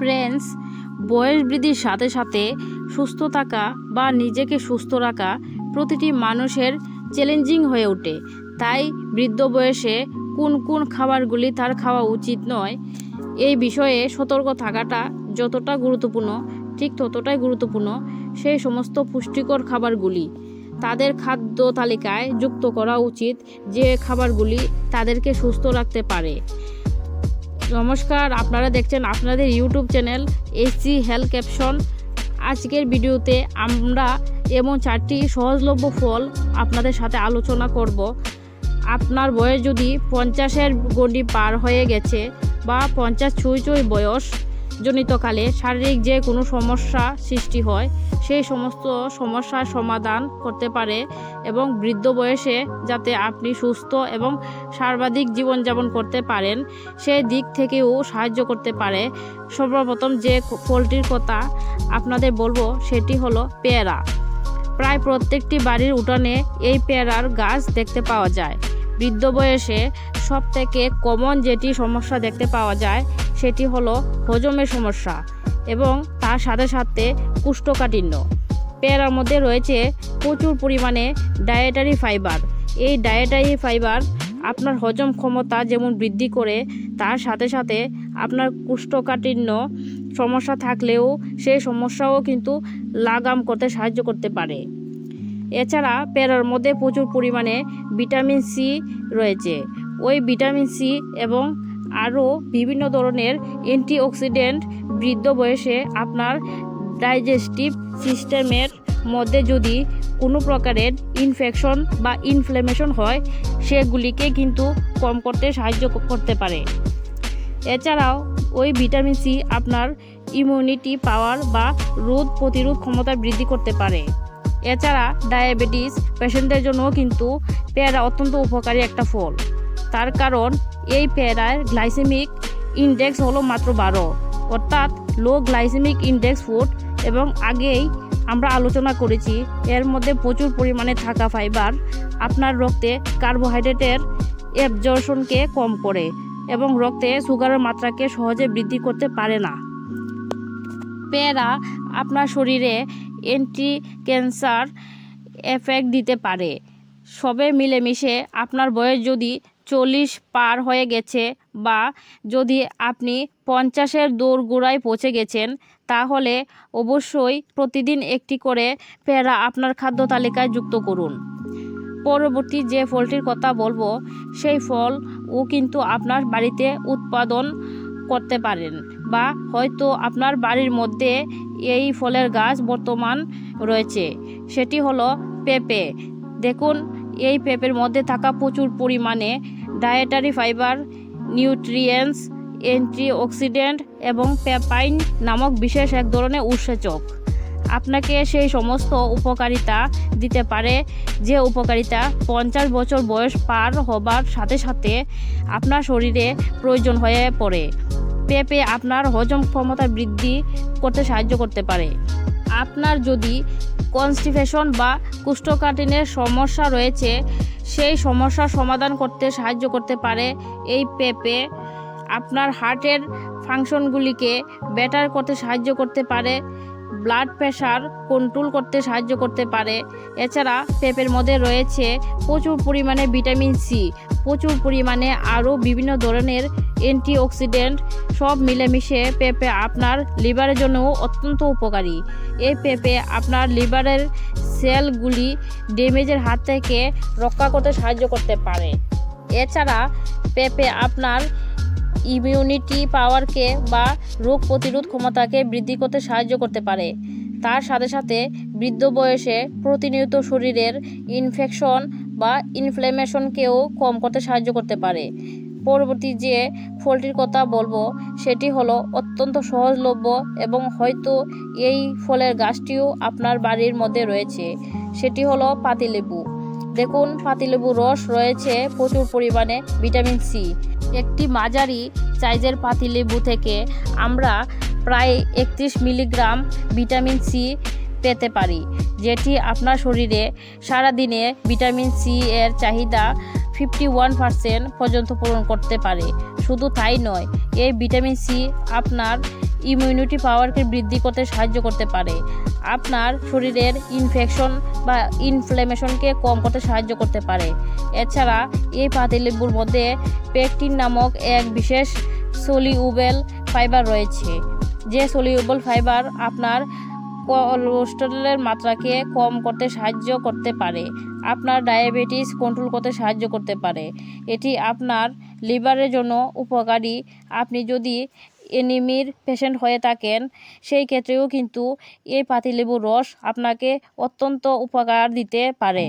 Friends বয়স বৃদ্ধির সাথে সাথে সুস্থ থাকা বা নিজেকে সুস্থ রাখা প্রতিটি মানুষের চ্যালেঞ্জিং হয়ে ওঠে। তাই বৃদ্ধ বয়সে কোন কোন খাবারগুলি তার খাওয়া উচিত নয়, এই বিষয়ে সতর্ক থাকাটা যতটা গুরুত্বপূর্ণ, ঠিক ততটাই গুরুত্বপূর্ণ, সেই সমস্ত পুষ্টিকর খাবারগুলি তাদের খাদ্য তালিকায় যুক্ত করা উচিত যে খাবারগুলি তাদেরকে সুস্থ রাখতে পারে। নমস্কার, আপনারা দেখছেন আপনাদের YouTube channel AC health caption. আজকের ভিডিওতে আমরা এমন চারটি সহজলভ্য ফল আপনাদের সাথে আলোচনা করব। আপনার বয়স যদি পঞ্চাশের গণ্ডি পার হয়ে গেছে বা পঞ্চাশ ছুঁই ছুঁই বয়স জনিতকালে শারীরিক যে কোনো সমস্যা সৃষ্টি হয়, সেই সমস্ত সমস্যার সমাধান করতে পারে এবং বৃদ্ধ বয়সে যাতে আপনি সুস্থ এবং সর্বাধিক জীবনযাপন করতে পারেন, সেই দিক থেকেও সাহায্য করতে পারে। সর্বপ্রথম যে ফলটির কথা আপনাদের বলব, সেটি হলো পেয়ারা। প্রায় প্রত্যেকটি বাড়ির উঠানে এই পেয়ারার গাছ দেখতে পাওয়া যায়। বৃদ্ধ বয়সে সব থেকে কমন যেটি সমস্যা দেখতে পাওয়া যায়, সেটি হলো হজমের সমস্যা এবং তার সাথে সাথে কুষ্ঠকাঠিন্য। পেয়ারার মধ্যে রয়েছে প্রচুর পরিমাণে ডায়েটারি ফাইবার এই ডায়েটারি ফাইবার আপনার হজম ক্ষমতা যেমন বৃদ্ধি করে, তার সাথে সাথে আপনার কুষ্ঠকাঠিন্য সমস্যা থাকলেও সেই সমস্যাও কিন্তু লাগাম করতে সাহায্য করতে পারে। এছাড়া পেয়ারার মধ্যে প্রচুর পরিমাণে ভিটামিন সি রয়েছে। ওই ভিটামিন সি এবং আরও বিভিন্ন ধরনের অ্যান্টিঅক্সিডেন্ট বৃদ্ধ বয়সে আপনার ডাইজেস্টিভ সিস্টেমের মধ্যে যদি কোনো প্রকারের ইনফেকশন বা ইনফ্লেমেশন হয়, সেগুলিকে কিন্তু কম করতে সাহায্য করতে পারে। এছাড়াও ওই ভিটামিন সি আপনার ইমিউনিটি পাওয়ার বা রোগ প্রতিরোধ ক্ষমতা বৃদ্ধি করতে পারে। এছাড়া ডায়াবেটিস পেশেন্টদের জন্যও কিন্তু পেয়ারা অত্যন্ত উপকারী একটা ফল। তার কারণ এই পেয়ারার গ্লাইসেমিক ইন্ডেক্স হলো মাত্র বারো। অর্থাৎ লো গ্লাইসেমিক ইন্ডেক্স ফুড এবং আগেই আমরা আলোচনা করেছি, এর মধ্যে প্রচুর পরিমাণে থাকা ফাইবার আপনার রক্তে কার্বোহাইড্রেটের অ্যাবজর্শনকে কম করে এবং রক্তে সুগারের মাত্রাকে সহজে বৃদ্ধি করতে পারে না। পেয়ারা আপনার শরীরে অ্যান্টি ক্যান্সার এফেক্ট দিতে পারে। সবে মিলেমিশে আপনার বয়স যদি চল্লিশ পার হয়ে গেছে বা যদি আপনি পঞ্চাশের দৌড় দোরগোড়ায় পৌঁছে গেছেন, তাহলে অবশ্যই প্রতিদিন একটি করে পেয়ারা আপনার খাদ্য তালিকায় যুক্ত করুন। পরবর্তী যে ফলটির কথা বলব, সেই ফল ও কিন্তু আপনার বাড়িতে উৎপাদন করতে পারেন। বা হয়তো আপনার বাড়ির মধ্যে এই ফলের গাছ বর্তমান রয়েছে। সেটি হলো পেঁপে। দেখুন, এই পেঁপের মধ্যে থাকা প্রচুর পরিমাণে ডায়েটারি ফাইবার নিউট্রিয়েন্টস অ্যান্টিঅক্সিডেন্ট এবং পেপাইন নামক বিশেষ এক ধরনের উৎসেচক। আপনাকে সেই সমস্ত উপকারিতা দিতে পারে, যে উপকারিতা পঞ্চাশ বছর বয়স পার হবার সাথে সাথে আপনার শরীরে প্রয়োজন হয়ে পড়ে। পেঁপে আপনার হজম ক্ষমতা বৃদ্ধি করতে সাহায্য করতে পারে। আপনার যদি কনস্টিপেশন বা কুষ্ঠকাঠিনের সমস্যা রয়েছে, সেই সমস্যা সমাধান করতে সাহায্য করতে পারে। এই পেঁপে আপনার হার্টের ফাংশনগুলিকে বেটার করতে সাহায্য করতে পারে। ব্লাড প্রেশার কন্ট্রোল করতে সাহায্য করতে পারে। এছাড়া পেঁপের মধ্যে রয়েছে প্রচুর পরিমাণে ভিটামিন সি প্রচুর পরিমাণে আরও বিভিন্ন ধরনের অ্যান্টিঅক্সিডেন্ট সব মিলেমিশে পেঁপে আপনার লিভারের জন্যও অত্যন্ত উপকারী। এই পেঁপে আপনার লিভারের সেলগুলি ড্যামেজের হাত থেকে রক্ষা করতে সাহায্য করতে পারে। এছাড়া পেঁপে আপনার ইমিউনিটি পাওয়ারকে বা রোগ প্রতিরোধ ক্ষমতাকে বৃদ্ধি করতে সাহায্য করতে পারে। তার সাথে সাথে বৃদ্ধ বয়সে প্রতিনিয়ত শরীরের ইনফেকশন বা ইনফ্লেমেশনকেও কম করতে সাহায্য করতে পারে। পরবর্তী যে ফলটির কথা বলব, সেটি হলো অত্যন্ত সহজলভ্য এবং হয়তো এই ফলের গাছটিও আপনার বাড়ির মধ্যে রয়েছে। সেটি হলো পাতিলেবু। দেখুন, পাতিলেবুর রস রয়েছে প্রচুর পরিমাণে ভিটামিন সি। একটি মাঝারি সাইজের পাতিলেবু থেকে আমরা প্রায় একত্রিশ মিলিগ্রাম ভিটামিন সি পেতে পারি, যেটি আপনার শরীরে সারাদিনে ভিটামিন সি এর চাহিদা ফিফটি ওয়ান পার্সেন্ট পর্যন্ত পূরণ করতে পারে। শুধু তাই নয়, এই ভিটামিন সি আপনার ইমিউনিটি পাওয়ারকে বৃদ্ধি করতে সাহায্য করতে পারে। আপনার শরীরের ইনফেকশন বা ইনফ্লেমেশনকে কম করতে সাহায্য করতে পারে। এছাড়া এই পাতিলেবুর মধ্যে পেকটিন নামক এক বিশেষ সলিউবেল ফাইবার রয়েছে। যে সলিউবল ফাইবার আপনার কোলেস্টেরলের মাত্রাকে কম করতে সাহায্য করতে পারে। আপনার ডায়াবেটিস কন্ট্রোল করতে সাহায্য করতে পারে। এটি আপনার লিভারের জন্য উপকারী। আপনি যদি এনিমির পেশেন্ট হয়ে থাকেন, সেই ক্ষেত্রেও কিন্তু এই পাতিলেবুর রস আপনাকে অত্যন্ত উপকার দিতে পারে।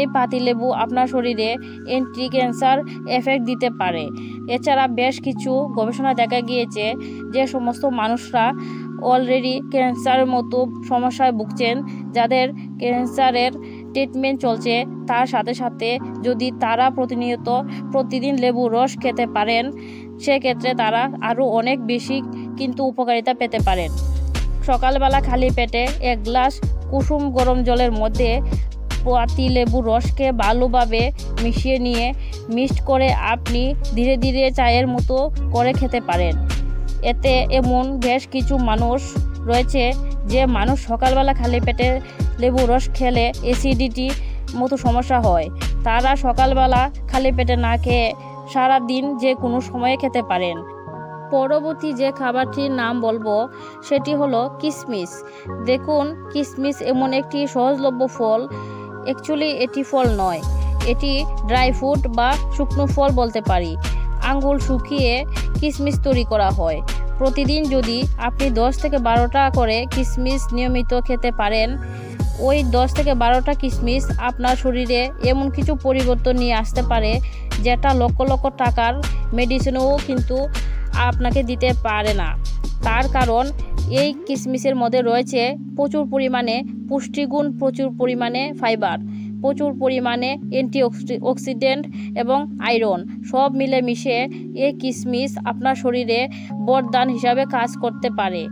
এই পাতিলেবু আপনার শরীরে অ্যান্টি ক্যান্সার এফেক্ট দিতে পারে। এছাড়া বেশ কিছু গবেষণা দেখা গিয়েছে যে সমস্ত মানুষরা অলরেডি ক্যান্সারের মতো সমস্যায় ভুগছেন, যাদের ক্যান্সারের ট্রিটমেন্ট চলছে, তার সাথে সাথে যদি তারা প্রতিনিয়ত প্রতিদিন লেবু রস খেতে পারেন, সেক্ষেত্রে তারা আরও অনেক বেশি কিন্তু উপকারিতা পেতে পারেন। সকালবেলা খালি পেটে এক গ্লাস কুসুম গরম জলের মধ্যে পাতি লেবু রসকে ভালোভাবে মিশিয়ে নিয়ে, মিক্সড করে আপনি ধীরে ধীরে চায়ের মতো করে খেতে পারেন। এতে এমন বেশ কিছু মানুষ রয়েছে যে মানুষ সকালবেলা খালি পেটে লেবু, রস খেলে অ্যাসিডিটি মতো সমস্যা হয়, তারা সকালবেলা খালি পেটে না খেয়ে সারা দিন যে কোনো সময়ে খেতে পারেন। পরবর্তী যে খাবারটির নাম বলব, সেটি হলো কিশমিশ দেখুন কিশমিশ এমন একটি সহজলভ্য ফল। অ্যাকচুয়ালি এটি ফল নয়। এটি ড্রাই ফ্রুট বা শুকনো ফল বলতে পারি। আঙ্গুল শুকিয়ে কিশমিশ তৈরি করা হয়। প্রতিদিন যদি আপনি দশ থেকে বারোটা করে কিশমিশ নিয়মিত খেতে পারেন, ওই দশ থেকে বারোটা কিশমিশ আপনার শরীরে এমন কিছু পরিবর্তন নিয়ে আসতে পারে, যেটা লক্ষ লক্ষ টাকার মেডিসিনও কিন্তু আপনাকে দিতে পারে না। তার কারণ, এই কিশমিশের মধ্যে রয়েছে প্রচুর পরিমাণে পুষ্টিগুণ, প্রচুর পরিমাণে ফাইবার প্রচুর পরিমাণে অ্যান্টি অক্সিডেন্ট এবং আয়রন সব মিলে মিশে এই কিশমিশ আপনার শরীরে বরদান হিসাবে কাজ করতে পারে।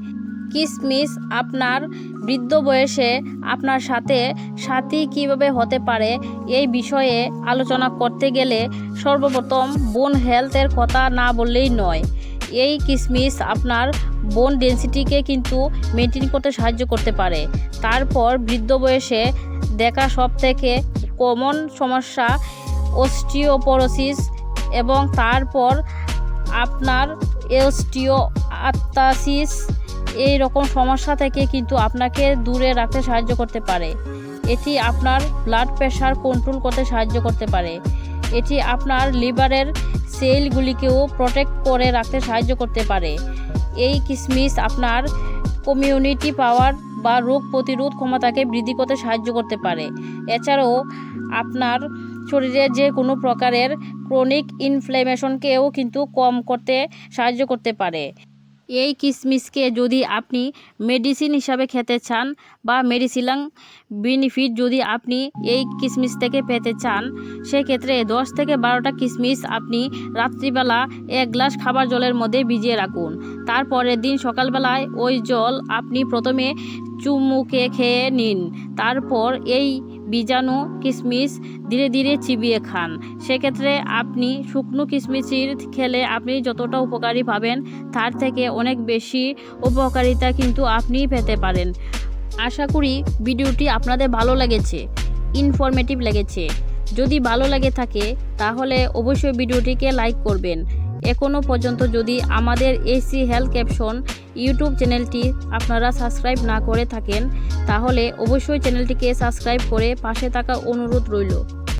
কিশমিশ আপনার বৃদ্ধ বয়সে আপনার সাথে সাথী কীভাবে হতে পারে এই বিষয়ে আলোচনা করতে গেলে সর্বপ্রথম বোন হেলথের কথা না বললেই নয়। এই কিশমিশ আপনার বোন ডেন্সিটিকে কিন্তু মেনটেন করতে সাহায্য করতে পারে। তারপর বৃদ্ধ বয়সে দেখা সব থেকে কমন সমস্যা অস্টিওপরোসিস এবং তারপর আপনার এস্টিও আত্মাসিস এই রকম সমস্যা থেকে কিন্তু আপনাকে দূরে রাখতে সাহায্য করতে পারে। এটি আপনার ব্লাড প্রেশার কন্ট্রোল করতে সাহায্য করতে পারে। এটি আপনার লিভারের সেলগুলিকেও প্রোটেক্ট করে রাখতে সাহায্য করতে পারে। এই কিসমিস আপনার কমিউনিটি পাওয়ার বা রোগ প্রতিরোধ ক্ষমতাকে বৃদ্ধি করতে সাহায্য করতে পারে। এছাড়াও আপনার শরীরে যে কোনো প্রকারের ক্রনিক ইনফ্লেমেশনকেও কিন্তু কম করতে সাহায্য করতে পারে। এই কিশমিশকে যদি আপনি মেডিসিন হিসাবে খেতে চান বা মেডিসিলাং বেনিফিট যদি আপনি এই কিশমিশ থেকে পেতে চান, সেক্ষেত্রে দশ থেকে বারোটা কিশমিশ আপনি রাত্রিবেলা এক গ্লাস খাবার জলের মধ্যে ভিজিয়ে রাখুন। তারপরের দিন সকালবেলায় ওই জল আপনি প্রথমে চুমুকে খেয়ে নিন। তারপর এই বীজাণু কিশমিশ ধীরে ধীরে চিবিয়ে খান। সেক্ষেত্রে আপনি শুকনো কিশমিশির খেলে আপনি যতটা উপকারী পাবেন, তার থেকে অনেক বেশি উপকারিতা কিন্তু আপনি পেতে পারেন। আশা করি ভিডিওটি আপনাদের ভালো লেগেছে ইনফরমেটিভ লেগেছে। যদি ভালো লাগে থাকে, তাহলে অবশ্যই ভিডিওটিকে লাইক করবেন। এখনও পর্যন্ত যদি আমাদের এসি হেলথ ক্যাপশন ইউটিউব চ্যানেলটি আপনারা সাবস্ক্রাইব না করে থাকেন, তাহলে অবশ্যই চ্যানেলটিকে সাবস্ক্রাইব করে পাশে থাকা অনুরোধ রইল।